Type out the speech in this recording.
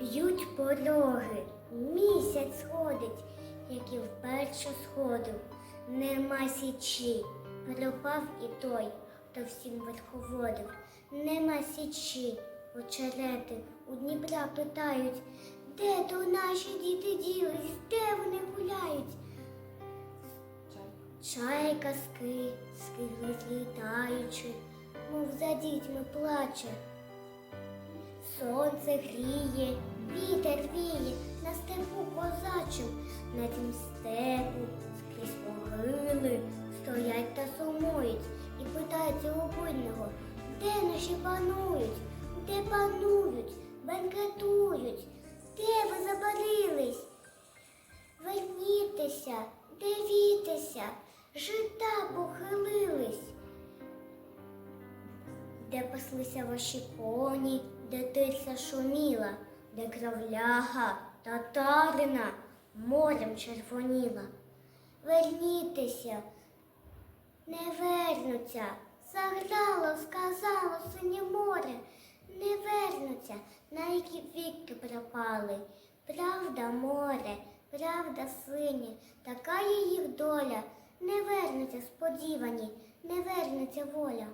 Б'ють пороги, місяць сходить, як і вперше сходив. Нема січі, пропав і той, хто всім верховодив. Нема січі, очерети у Дніпра питають, де то наші діти ділись, де вони гуляють? Чай казки, скигли злітаючи, мов за дітьми плаче. Сонце гріє, вітер віє на степу козачим, на тім степу скрізь могили стоять та сумують і питаються у буйного, де наші панують, де панують, бенкетують, де ви забарились? Вернітеся, дивітеся, жита похилились. Де паслися ваші коні, де тиця шуміла, де кровляга татарина морем червоніла. Вернітеся, не вернуться, заграло, сказало синє море, не вернуться, навіки віки пропали. Правда, море, правда, синє, така є їх доля, не вернуться сподівані, не вернеться воля.